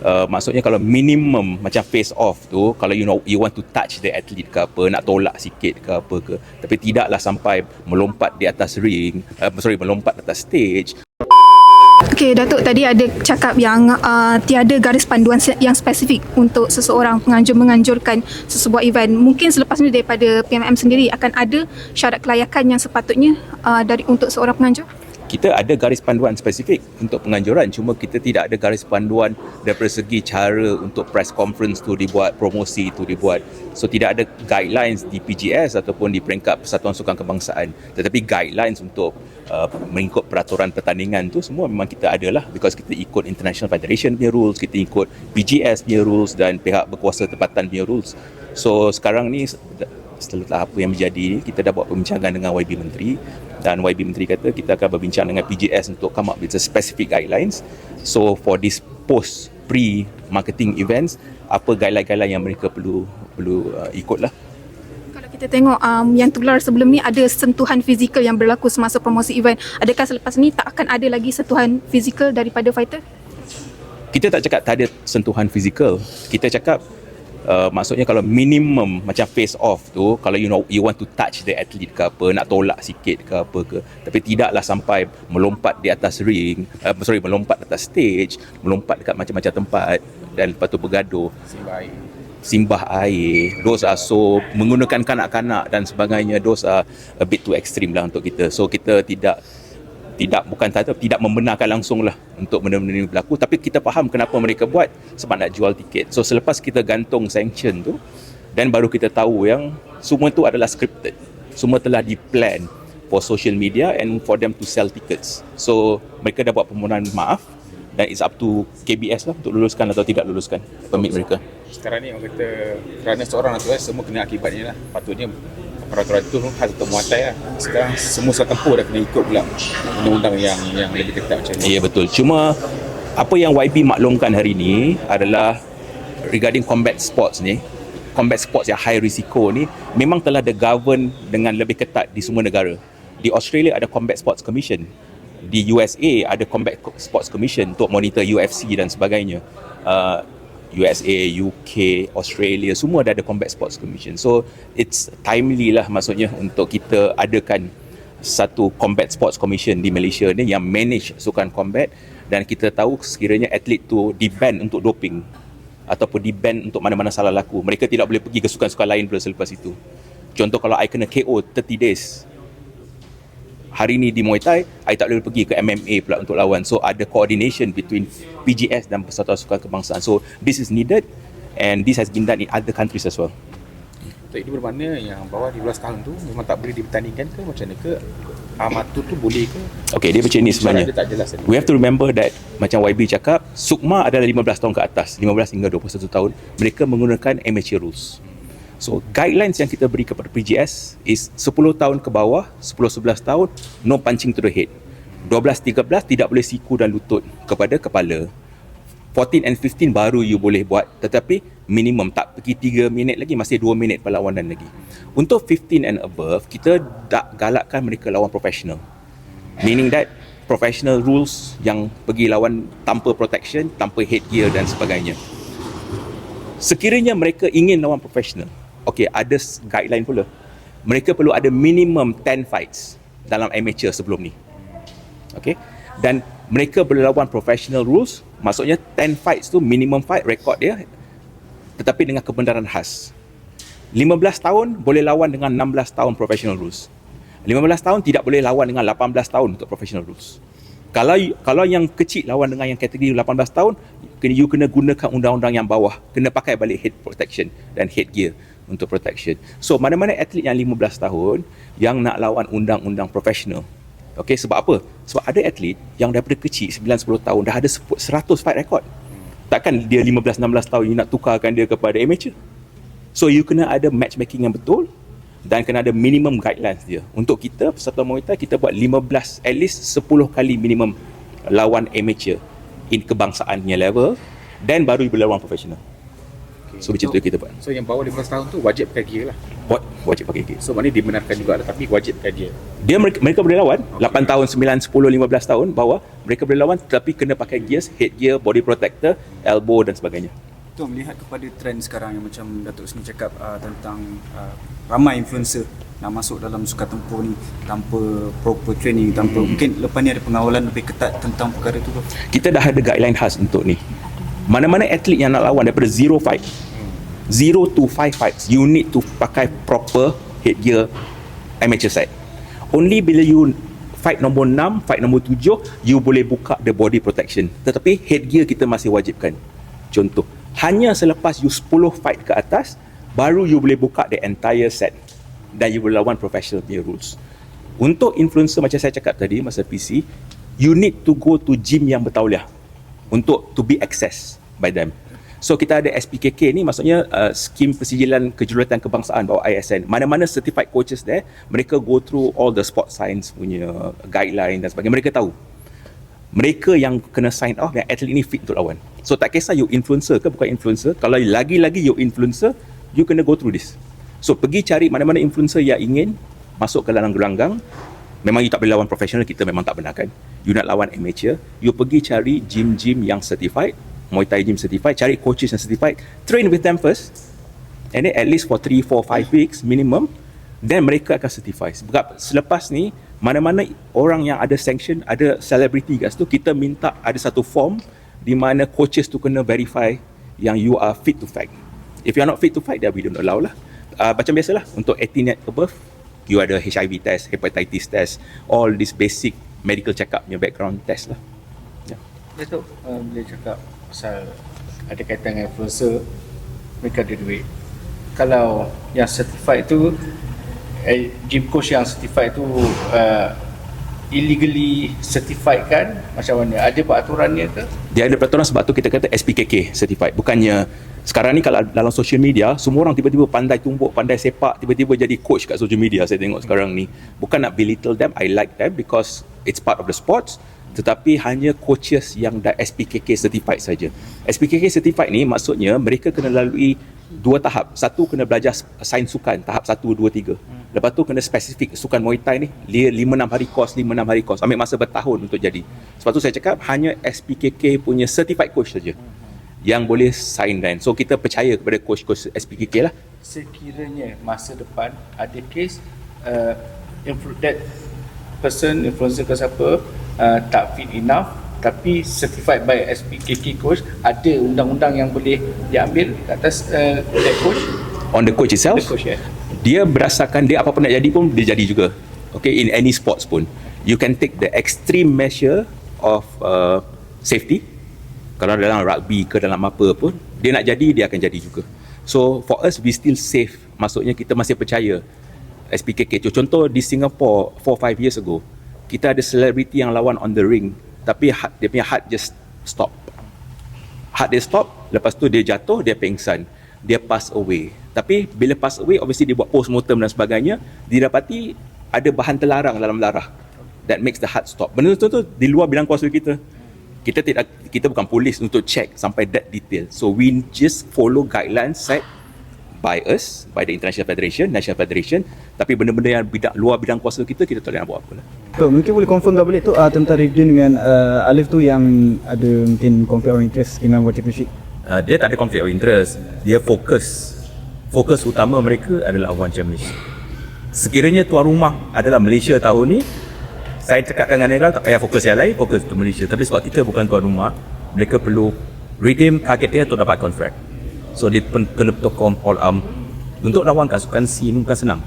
Uh, maksudnya kalau minimum macam face off tu kalau you know you want to touch the athlete ke apa nak tolak sikit ke apa ke tapi tidaklah sampai melompat di atas ring uh, sorry melompat atas stage Okey, Datuk tadi ada cakap yang uh, tiada garis panduan yang spesifik untuk seseorang penganjur menganjurkan sesebuah event. Mungkin selepas ini daripada PMM sendiri akan ada syarat kelayakan yang sepatutnya uh, dari untuk seorang penganjur. Kita ada garis panduan spesifik untuk penganjuran. Cuma kita tidak ada garis panduan daripada segi cara untuk press conference tu dibuat promosi tu dibuat. So tidak ada guidelines di PGS ataupun di peringkat Persatuan Sukan Kebangsaan. Tetapi guidelines untuk uh, mengikut peraturan pertandingan tu semua memang kita ada lah because kita ikut International Federation punya rules kita ikut PGS punya rules dan pihak berkuasa tempatan punya rules. So sekarang ni setelah apa yang menjadi kita dah buat perbincangan dengan YB Menteri dan YB Menteri kata kita akan berbincang dengan PGS untuk come up with a specific guidelines so for this post pre marketing events apa guideline-guideline yang mereka perlu perlu uh, ikut lah Kalau kita tengok um, yang tergelar sebelum ni ada sentuhan fizikal yang berlaku semasa promosi event. Adakah selepas ni tak akan ada lagi sentuhan fizikal daripada fighter? kita tak cakap tak ada sentuhan fizikal kita cakap Uh, maksudnya kalau minimum macam face off tu kalau you know you want to touch the athlete ke apa nak tolak sikit ke apa ke tapi tidaklah sampai melompat di atas ring uh, sorry melompat atas stage melompat dekat macam-macam tempat dan lepas tu bergaduh. Simbah air. Those are so menggunakan kanak-kanak dan sebagainya those are a bit too extreme lah untuk kita. So kita tidak tidak bukan kata tidak membenarkan langsung lah untuk benda-benda ini berlaku. Tapi kita faham kenapa mereka buat sebab nak jual tiket. So selepas kita gantung sanction tu dan baru kita tahu yang semua tu adalah scripted. Semua telah di plan for social media and for them to sell tickets. So mereka dah buat permohonan maaf dan it's up to KBS lah untuk luluskan atau tidak luluskan permit mereka. Sekarang ni orang kata kerana seorang eh, semua kena akibatnya lah. Patutnya peraturan tu khas untuk muatai lah sekarang semua surat tempuh dah kena ikut pula undang-undang yang yang lebih ketat macam ni Ya betul. Cuma apa yang YB maklumkan hari ini adalah regarding combat sports ni, combat sports yang high risiko ni memang telah digovern dengan lebih ketat di semua negara. Di Australia ada Combat Sports Commission. Di USA ada Combat Sports Commission untuk monitor UFC dan sebagainya. Uh, USA, UK, Australia semua dah ada Combat Sports Commission. So it's timely lah maksudnya untuk kita adakan satu Combat Sports Commission di Malaysia ni yang manage sukan combat dan kita tahu sekiranya atlet tu di-ban untuk doping ataupun di-ban untuk mana-mana salah laku. Mereka tidak boleh pergi ke sukan-sukan lain pula selepas itu. Contoh kalau I kena KO 30 days hari ni di Muay Thai, I tak boleh pergi ke MMA pula untuk lawan. So ada coordination between PGS dan Persatuan Sukan Kebangsaan. So this is needed and this has been done in other countries as well. Untuk ini bermakna yang bawah 12 tahun tu memang tak boleh dipertandingkan ke macam mana ke amatur tu boleh ke Okay, dia macam ni sebenarnya. We have to remember that macam YB cakap, Sukma adalah 15 tahun ke atas, 15 hingga 21 tahun. Mereka menggunakan amateur rules. So, guidelines yang kita beri kepada PGS is 10 tahun ke bawah, 10-11 tahun, no punching to the head. 12-13 tidak boleh siku dan lutut kepada kepala. 14 and 15 baru you boleh buat tetapi minimum tak pergi 3 minit lagi masih 2 minit perlawanan lagi. Untuk 15 and above kita tak galakkan mereka lawan profesional. Meaning that professional rules yang pergi lawan tanpa protection, tanpa headgear dan sebagainya. Sekiranya mereka ingin lawan profesional, okay, ada guideline pula. Mereka perlu ada minimum 10 fights dalam amateur sebelum ni. Okay? Dan mereka boleh lawan professional rules, maksudnya 10 fights tu minimum fight record dia tetapi dengan kebenaran khas. 15 tahun boleh lawan dengan 16 tahun professional rules. 15 tahun tidak boleh lawan dengan 18 tahun untuk professional rules. Kalau kalau yang kecil lawan dengan yang kategori 18 tahun, you kena gunakan undang-undang yang bawah, kena pakai balik head protection dan headgear untuk protection. So mana-mana atlet yang 15 tahun yang nak lawan undang-undang profesional. Okey, sebab apa? Sebab ada atlet yang daripada kecil 9 10 tahun dah ada 100 fight record. Takkan dia 15 16 tahun you nak tukarkan dia kepada amateur. So you kena ada matchmaking yang betul dan kena ada minimum guidelines dia. Untuk kita Persatuan Muay Thai kita buat 15 at least 10 kali minimum lawan amateur in kebangsaannya level dan baru boleh lawan profesional. Okay. So macam tu yang kita buat. So yang bawah 15 tahun tu wajib pakai gear lah. Buat wajib pakai gear. So maknanya dibenarkan juga lah tapi wajib pakai gear. Dia mereka, mereka boleh lawan 8 tahun, 9, 10, 15 tahun bawah mereka boleh lawan tetapi kena pakai gears, head gear, body protector, elbow dan sebagainya. Tu melihat kepada trend sekarang yang macam Datuk Seni cakap uh, tentang uh, ramai influencer nak masuk dalam sukan tempur ni tanpa proper training, tanpa hmm. mungkin lepas ni ada pengawalan lebih ketat tentang perkara tu ke? Kita dah ada guideline khas untuk ni. Mana-mana atlet yang nak lawan daripada zero fight, zero to five fights, you need to pakai proper headgear amateur side. Only bila you fight nombor 6, fight nombor 7, you boleh buka the body protection. Tetapi headgear kita masih wajibkan. Contoh, hanya selepas you 10 fight ke atas, baru you boleh buka the entire set. Dan you boleh lawan professional punya rules. Untuk influencer macam saya cakap tadi masa PC, you need to go to gym yang bertauliah untuk to be accessed by them. So kita ada SPKK ni maksudnya uh, skim persijilan kejuratan kebangsaan bawah ISN. Mana-mana certified coaches there, mereka go through all the sport science punya guideline dan sebagainya. Mereka tahu. Mereka yang kena sign off yang atlet ini fit untuk lawan. So tak kisah you influencer ke bukan influencer, kalau lagi-lagi you influencer, you kena go through this. So pergi cari mana-mana influencer yang ingin masuk ke dalam gelanggang Memang you tak boleh lawan profesional, kita memang tak benarkan. You nak lawan amateur, you pergi cari gym-gym yang certified, Muay Thai gym certified, cari coaches yang certified, train with them first, and then at least for 3, 4, 5 weeks minimum, then mereka akan certify. Sebab selepas ni, mana-mana orang yang ada sanction, ada celebrity kat situ, kita minta ada satu form di mana coaches tu kena verify yang you are fit to fight. If you are not fit to fight, then we don't allow lah. Uh, macam biasalah, untuk 18 and above, you ada HIV test, hepatitis test, all this basic medical check-up punya background test lah. Yeah. Datuk, uh, bila cakap pasal ada kaitan dengan influencer, mereka ada duit. Kalau yang certified tu, eh, gym coach yang certified tu uh, illegally certified kan, macam mana? Ada peraturannya ke? Dia ada peraturan sebab tu kita kata SPKK certified. Bukannya sekarang ni kalau dalam social media semua orang tiba-tiba pandai tumbuk pandai sepak tiba-tiba jadi coach kat social media saya tengok sekarang ni bukan nak belittle them I like them because it's part of the sports tetapi hanya coaches yang dah SPKK certified saja. SPKK certified ni maksudnya mereka kena lalui dua tahap. Satu kena belajar sains sukan tahap satu dua tiga. Lepas tu kena spesifik sukan Muay Thai ni dia 5 6 hari course 5 6 hari course ambil masa bertahun untuk jadi. Sebab tu saya cakap hanya SPKK punya certified coach saja yang boleh sign dan so kita percaya kepada coach-coach SPKK lah. Sekiranya masa depan ada case uh, influ- that person, influencer ke siapa uh, tak fit enough tapi certified by SPKK coach ada undang-undang yang boleh diambil ke atas uh, that coach. On the coach itself? The coach ya dia berdasarkan dia apa-apa nak jadi pun dia jadi juga. Okay in any sports pun. You can take the extreme measure of uh, safety. Kalau dalam rugby ke dalam apa pun dia nak jadi dia akan jadi juga. So for us we still safe. Maksudnya kita masih percaya SPKK contoh di Singapore 4-5 years ago kita ada celebrity yang lawan on the ring tapi heart, dia punya heart just stop. Heart dia stop lepas tu dia jatuh dia pengsan. Dia pass away. Tapi bila pass away obviously dia buat post mortem dan sebagainya didapati ada bahan terlarang dalam darah that makes the heart stop. Benda tu tu di luar bidang kuasa kita. Kita tidak kita bukan polis untuk check sampai that detail. So we just follow guidelines set by us by the international federation national federation. Tapi benda-benda yang bidang luar bidang kuasa kita kita tak boleh nak buat apa lah. Tu, mungkin boleh confirm tak boleh tu uh, tentang Rifdin dengan uh, Alif tu yang ada mungkin conflict of interest dengan World Championship. uh, dia tak ada conflict of interest. Dia fokus. Fokus utama mereka adalah One Championship sekiranya tuan rumah adalah Malaysia tahun ni saya cakap dengan Nera tak payah fokus yang lain fokus untuk Malaysia. Tapi sebab kita bukan tuan rumah mereka perlu redeem target dia untuk dapat kontrak so dia pen, kena bertokong all arm untuk lawan kat sukan C ni bukan senang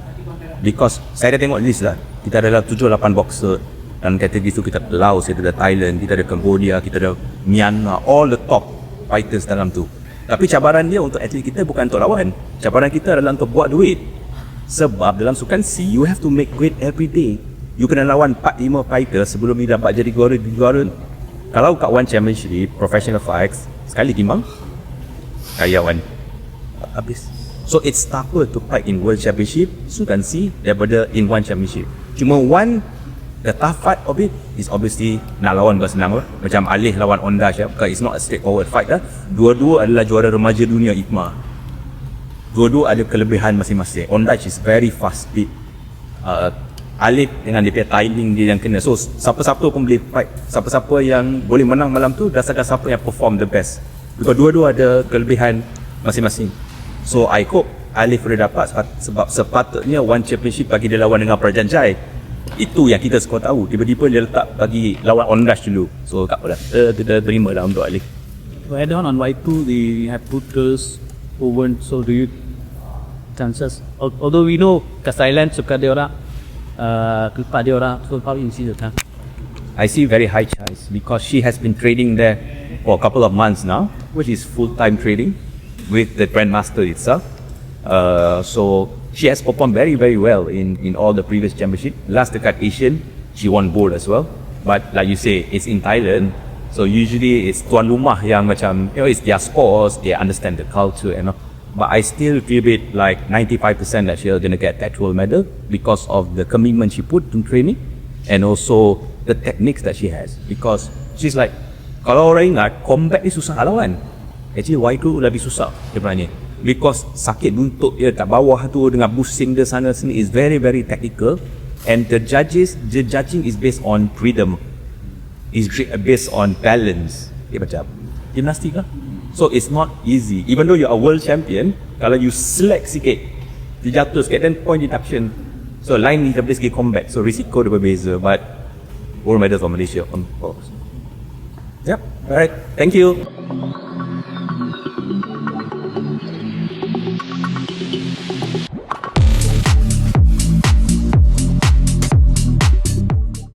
because saya dah tengok list lah kita adalah 7-8 boxer dan kategori tu kita ada Laos, kita ada Thailand, kita ada Cambodia, kita ada Myanmar, all the top fighters dalam tu. Tapi cabaran dia untuk atlet kita bukan untuk lawan. Cabaran kita adalah untuk buat duit. Sebab dalam sukan C, you have to make weight every day. You kena lawan 4-5 fighters sebelum you dapat jadi juara di juara. Kalau kat One Championship, professional fights, sekali timbang, karyawan. Habis. So it's tougher to fight in World Championship, Sukan daripada in One Championship. Cuma One, the tough fight of it is obviously nak lawan bukan senang lah. Macam Alih lawan Ondash ya. It's not a straightforward fight lah. Dua-dua adalah juara remaja dunia IPMA. dua-dua ada kelebihan masing-masing. Ondaj is very fast speed. Uh, Alif dengan dia timing dia yang kena. So siapa-siapa pun boleh fight. Siapa-siapa yang boleh menang malam tu dasarkan siapa yang perform the best. Because dua-dua ada kelebihan masing-masing. So I hope Alif boleh dapat sebab- sepatutnya one championship bagi dia lawan dengan Prajan Jai. Itu yang kita semua tahu. Tiba-tiba dia letak bagi lawan Ondaj dulu. So tak apalah. Kita, kita terima lah untuk Alif. To add on on Y2, they have put girls who won. So do you chances? al- Although we know Kasailan suka dia orang, uh, kelpa dia orang. So how you see the time? I see very high chance because she has been trading there for a couple of months now, which is full-time trading with the Grandmaster itself. Uh, so she has performed very very well in in all the previous championship. Last dekat Asian, she won gold as well. But like you say, it's in Thailand, so usually it's tuan rumah yang macam you know it's their sports, they understand the culture and all. But I still feel it like 95% that she's gonna get that gold medal because of the commitment she put to training and also the techniques that she has because she's like kalau orang ingat combat ni susah lawan actually Y2 lebih susah sebenarnya. Because sakit buntut dia kat bawah tu dengan pusing dia sana sini is very very technical. And the judges the judging is based on freedom. Is based on balance. Dia macam gimnastik lah. So it's not easy. Even though you are world champion kalau you slack sikit dia jatuh sikit then point deduction. So lain ni dari segi combat. So risiko dia berbeza but gold medal for Malaysia on course yep. Alright thank you